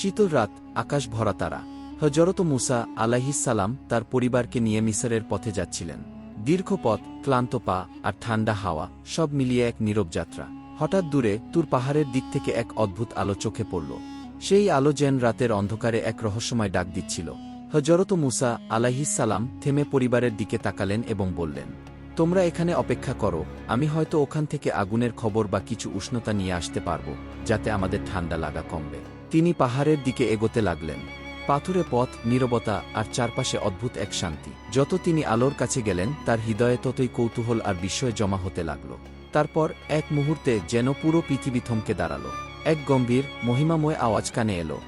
শীতল রাত, আকাশ ভরা তারা। হজরত মুসা আলাহিসাল্লাম তার পরিবারকে নিয়ে মিসরের পথে যাচ্ছিলেন। দীর্ঘ পথ, ক্লান্ত পা আর ঠান্ডা হাওয়া, সব মিলিয়ে এক নীরব যাত্রা। হঠাৎ দূরে তুর পাহাড়ের দিক থেকে এক অদ্ভুত আলো চোখে পড়ল। সেই আলো যেন রাতের অন্ধকারে এক রহস্যময় ডাক দিচ্ছিল। হজরত মুসা আলাহিসাল্লাম থেমে পরিবারের দিকে তাকালেন এবং বললেন, তোমরা এখানে অপেক্ষা করো, আমি হয়তো ওখান থেকে আগুনের খবর বা কিছু উষ্ণতা নিয়ে আসতে পারব, যাতে আমাদের ঠান্ডা লাগা কমবে। তিনি পাহাড়ের দিকে এগোতে লাগলেন। পাথুরে পথ, নীরবতা আর চারপাশে অদ্ভুত এক শান্তি। যত তিনি আলোর কাছে গেলেন, তার হৃদয়ে ততই কৌতূহল আর বিস্ময় জমা হতে লাগল। তারপর এক মুহূর্তে যেন পুরো পৃথিবী থমকে দাঁড়াল। এক গম্ভীর, মহিমাময় আওয়াজ কানে এলো।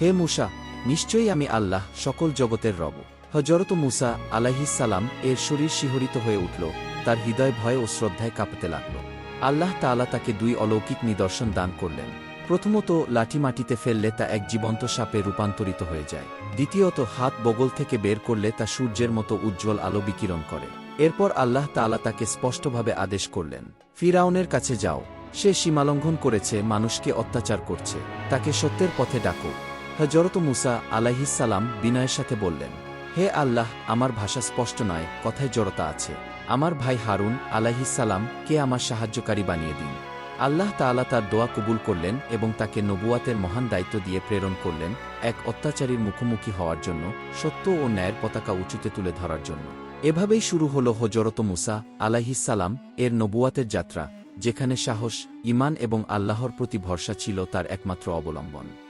হে মুসা, নিশ্চয়ই আমি আল্লাহ, সকল জগতের রব। হজরত মুসা আলাহিসাল্লাম এর শরীর শিহরিত হয়ে উঠল। তার হৃদয় ভয় ও শ্রদ্ধায় কাঁপতে লাগল। আল্লাহ তাআলা তাকে দুই অলৌকিক নিদর্শন দান করলেন। প্রথমত লাঠি মাটিতে ফেললে তা এক জীবন্ত সাপে রূপান্তরিত হয়ে যায়। দ্বিতীয়ত, হাত বগল থেকে বের করলে তা সূর্যের মতো উজ্জ্বল আলো বিকিরণ করে। এরপর আল্লাহ তাআলা তাকে স্পষ্টভাবে আদেশ করলেন, ফিরাউনের কাছে যাও। সে সীমালঙ্ঘন করেছে, মানুষকে অত্যাচার করছে। তাকে সত্যের পথে ডাকো। হজরত মুসা আলাহিসাল্লাম বিনয়ের সাথে বললেন, হে আল্লাহ, আমার ভাষা স্পষ্ট নয়, কথায় জড়তা আছে। আমার ভাই হারুন আলাহিসাল্লাম কে আমার সাহায্যকারী বানিয়ে দিন? আল্লাহ তালা তার দোয়া কবুল করলেন এবং তাকে নবুয়াতের মহান দায়িত্ব দিয়ে প্রেরণ করলেন এক অত্যাচারীর মুখোমুখি হওয়ার জন্য, সত্য ও ন্যায়ের পতাকা উঁচুতে তুলে ধরার জন্য। এভাবেই শুরু হল হজরত মুসা আলাহিসাল্লাম এর নবুয়াতের যাত্রা, যেখানে সাহস ইমান এবং আল্লাহর প্রতি ভরসা ছিল তার একমাত্র অবলম্বন।